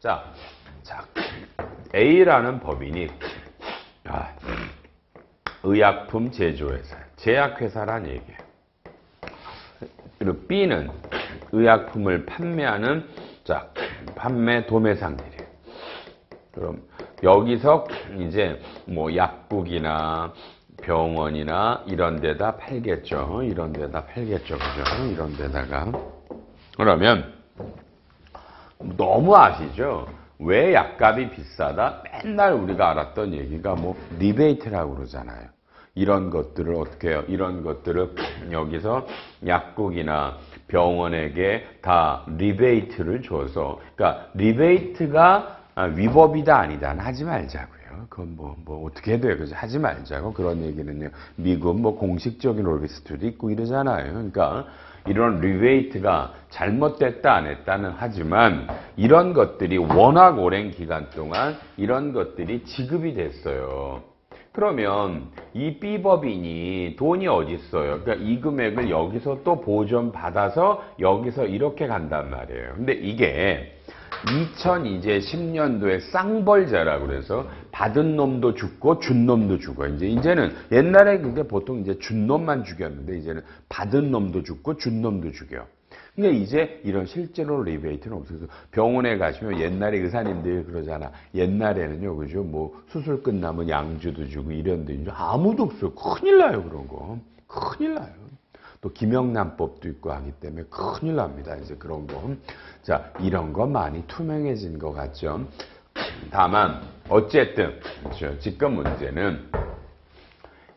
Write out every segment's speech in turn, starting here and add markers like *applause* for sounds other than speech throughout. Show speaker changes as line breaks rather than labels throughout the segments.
자, 자 A라는 법인이 아, 의약품 제조회사, 제약회사란 얘기예요. 그리고 B는 의약품을 판매하는 자 판매 도매상들이에요. 그럼 여기서 이제 뭐 약국이나 병원이나 이런 데다 팔겠죠. 이런 데다 팔겠죠. 그죠? 이런 데다가. 그러면 너무 아시죠? 왜 약값이 비싸다? 맨날 우리가 알았던 얘기가 뭐 리베이트라고 그러잖아요. 이런 것들을 어떻게 해요? 이런 것들을 여기서 약국이나 병원에게 다 리베이트를 줘서 그러니까 리베이트가 아, 위법이다 아니다는 하지 말자고요. 그건 뭐, 뭐 어떻게 해도 그래서 하지 말자고 그런 얘기는요. 미국 뭐 공식적인 로비스트도 있고 이러잖아요. 그러니까 이런 리베이트가 잘못됐다 안 했다는 하지만 이런 것들이 워낙 오랜 기간 동안 이런 것들이 지급이 됐어요. 그러면 이 B법인이 돈이 어디 있어요? 그러니까 이 금액을 여기서 또 보전 받아서 여기서 이렇게 간단 말이에요. 근데 이게 2010년도에 쌍벌자라고 그래서 받은 놈도 죽고 준 놈도 죽어. 이제 이제는 옛날에 그게 보통 이제 준 놈만 죽였는데 이제는 받은 놈도 죽고 준 놈도 죽여. 근데 이제 이런 실제로 리베이트는 없어서 병원에 가시면 옛날에 의사님들이 그러잖아. 옛날에는요, 그죠? 뭐 수술 끝나면 양주도 주고 이런데 이제 아무도 없어요. 큰일 나요, 그런 거. 큰일 나요. 또 김영란법도 있고 하기 때문에 큰일 납니다. 이제 그런 거. 자, 이런 거 많이 투명해진 것 같죠. 다만 어쨌든 그렇죠. 지금 문제는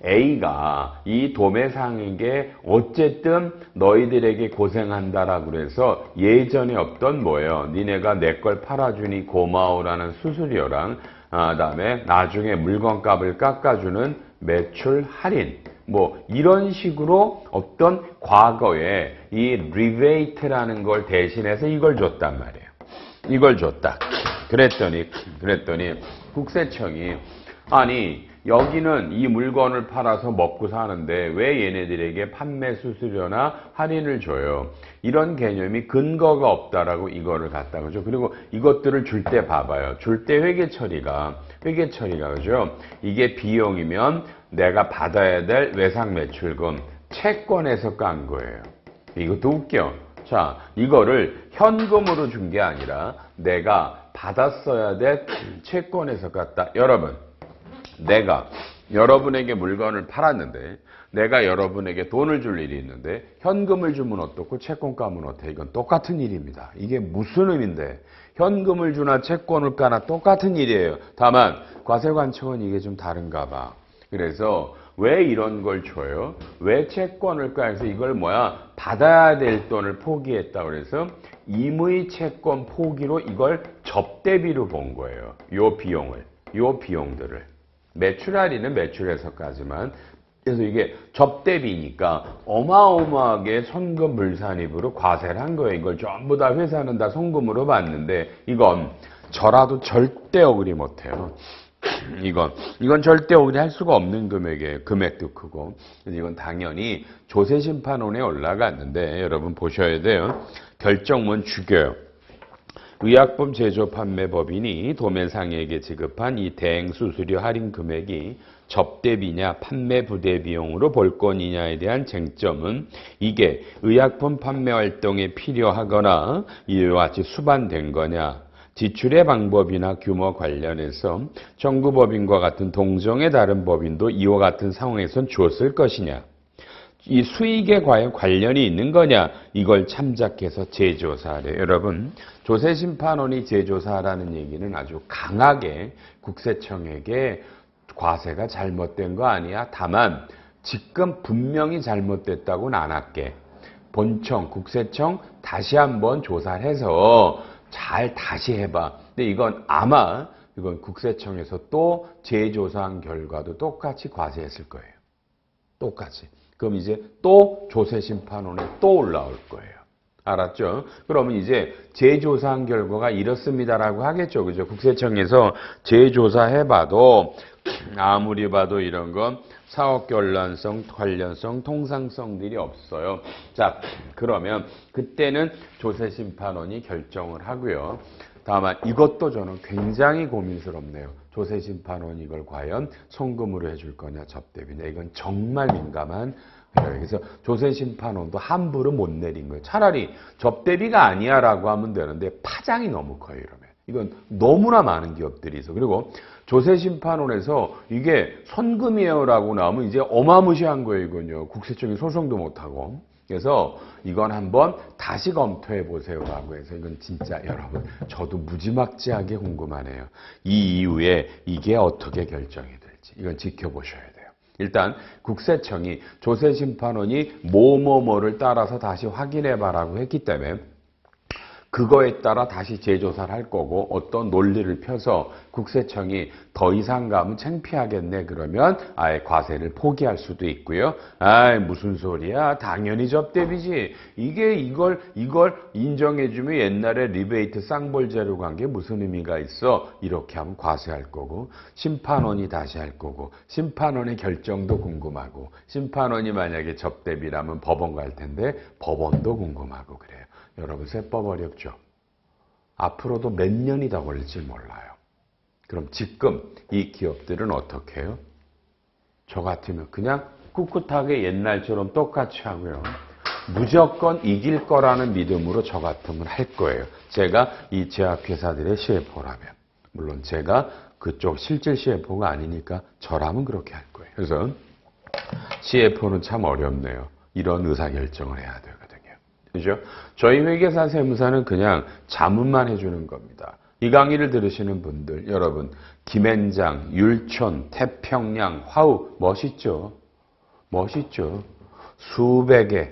A가 이 도매상에게 어쨌든 너희들에게 고생한다라고 그래서 예전에 없던 뭐예요? 니네가 내 걸 팔아주니 고마워라는 수수료랑 아, 다음에 나중에 물건값을 깎아주는 매출 할인 뭐 이런 식으로 어떤 과거에 이 리베이트라는 걸 대신해서 이걸 줬단 말이에요. 이걸 줬다. 그랬더니 그랬더니 국세청이 아니 여기는 이 물건을 팔아서 먹고 사는데 왜 얘네들에게 판매 수수료나 할인을 줘요? 이런 개념이 근거가 없다라고 이거를 갖다 그죠? 그리고 이것들을 줄 때 봐봐요. 줄 때 회계 처리가 회계 처리가 그죠? 이게 비용이면 내가 받아야 될 외상 매출금 채권에서 깐 거예요. 이것도 웃겨. 자, 이거를 현금으로 준 게 아니라 내가 받았어야 될 채권에서 깠다. 여러분, 내가 여러분에게 물건을 팔았는데 내가 여러분에게 돈을 줄 일이 있는데 현금을 주면 어떻고 채권 까면 어때? 이건 똑같은 일입니다. 이게 무슨 의미인데 현금을 주나 채권을 까나 똑같은 일이에요. 다만 과세관청은 이게 좀 다른가 봐. 그래서 왜 이런 걸 줘요? 왜 채권을 까 해서 이걸 뭐야 받아야 될 돈을 포기했다 그래서 임의 채권 포기로 이걸 접대비로 본 거예요. 요 비용을, 요 비용들을. 매출 할인은 매출에서까지만 그래서 이게 접대비니까 어마어마하게 선금 물산입으로 과세를 한 거예요. 이걸 전부 다 회사는 다 송금으로 받는데 이건 저라도 절대 억울히 못해요. *clears throat* 이건 이건 절대 억울히 할 수가 없는 금액이에요. 금액도 크고 이건 당연히 조세 심판원에 올라갔는데 여러분 보셔야 돼요. 결정문 죽여요. 의약품 제조 판매 법인이 도매상에게 지급한 이 대행 수수료 할인 금액이 접대비냐 판매 부대 비용으로 볼 건이냐에 대한 쟁점은 이게 의약품 판매 활동에 필요하거나 이와 같이 수반된 거냐 지출의 방법이나 규모 관련해서 정부 법인과 같은 동정의 다른 법인도 이와 같은 상황에선 줬을 것이냐 이 수익에 과연 관련이 있는 거냐 이걸 참작해서 재조사하래. 여러분 조세심판원이 재조사하라는 얘기는 아주 강하게 국세청에게 과세가 잘못된 거 아니야. 다만 지금 분명히 잘못됐다고는 안 할게. 본청 국세청 다시 한번 조사를 해서 잘 다시 해봐. 근데 이건 아마 이건 국세청에서 또 재조사한 결과도 똑같이 과세했을 거예요. 똑같이 그럼 이제 또 조세 심판원에 또 올라올 거예요. 알았죠? 그러면 이제 재조사한 결과가 이렇습니다라고 하겠죠. 그죠? 국세청에서 재조사해봐도 아무리 봐도 이런 건 사업 결란성, 관련성, 통상성들이 없어요. 자, 그러면 그때는 조세심판원이 결정을 하고요. 다만 이것도 저는 굉장히 고민스럽네요. 조세심판원 이걸 과연 송금으로 해줄 거냐 접대비냐 이건 정말 민감한. 그래서 조세심판원도 함부로 못 내린 거예요. 차라리 접대비가 아니야라고 하면 되는데 파장이 너무 커요 이러면. 이건 너무나 많은 기업들이 있어. 그리고 조세심판원에서 이게 선금이에요라고 나오면 이제 어마무시한 거예요 이건요. 국세청이 소송도 못하고. 그래서 이건 한번 다시 검토해 보세요라고 해서 이건 진짜 여러분 저도 무지막지하게 궁금하네요. 이 이후에 이게 어떻게 결정이 될지 이건 지켜보셔야 돼요. 일단 국세청이 조세 심판원이 뭐뭐뭐를 따라서 다시 확인해 봐라고 했기 때문에 그거에 따라 다시 재조사를 할 거고 어떤 논리를 펴서 국세청이 더 이상 가면 창피하겠네 그러면 아예 과세를 포기할 수도 있고요. 아이 무슨 소리야? 당연히 접대비지. 이게 이걸 이걸 인정해주면 옛날에 리베이트 쌍볼제로 간 게 무슨 의미가 있어? 이렇게 하면 과세할 거고 심판원이 다시 할 거고 심판원의 결정도 궁금하고 심판원이 만약에 접대비라면 법원 갈 텐데 법원도 궁금하고 그래요. 여러분 세법 어렵죠? 앞으로도 몇 년이 더 걸릴지 몰라요. 그럼 지금 이 기업들은 어떻게 해요? 저 같으면 그냥 꿋꿋하게 옛날처럼 똑같이 하고요. 무조건 이길 거라는 믿음으로 저 같으면 할 거예요. 제가 이 제약회사들의 CFO라면. 물론 제가 그쪽 실질 CFO가 아니니까 저라면 그렇게 할 거예요. 그래서 CFO는 참 어렵네요. 이런 의사결정을 해야 되거든요. 그죠? 저희 회계사 세무사는 그냥 자문만 해주는 겁니다. 이 강의를 들으시는 분들, 여러분, 김앤장, 율촌, 태평양, 화우, 멋있죠? 멋있죠? 수백의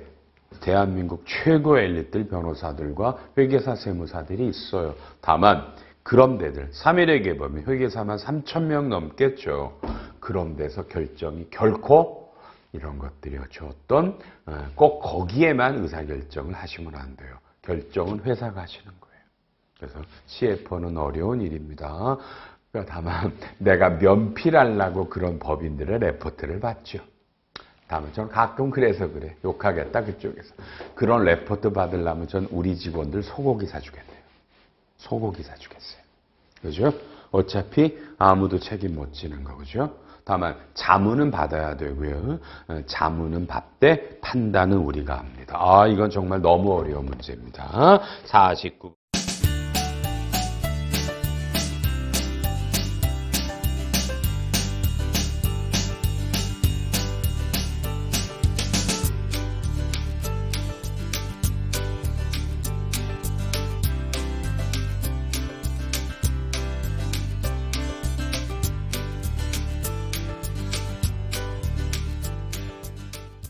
대한민국 최고의 엘리트 변호사들과 회계사 세무사들이 있어요. 다만, 그런 데들, 3일에게 보면 회계사만 3,000명 넘겠죠. 그런 데서 결정이 결코 이런 것들이었죠. 어떤 어, 꼭 거기에만 의사결정을 하시면 안 돼요. 결정은 회사가 하시는 거예요. 그래서 CFO는 어려운 일입니다. 그러니까 다만 *laughs* 내가 면피하려고 그런 법인들의 레포트를 봤죠. 다만 저는 가끔 그래서 그래. 욕하겠다 그쪽에서. 그런 레포트 받으려면 전 우리 직원들 소고기 사주겠네요. 소고기 사주겠어요. 그죠? 어차피 아무도 책임 못 지는 거죠. 다만 자문은 받아야 되고요. 어, 자문은 받되 판단은 우리가 합니다. 아 이건 정말 너무 어려운 문제입니다. 49.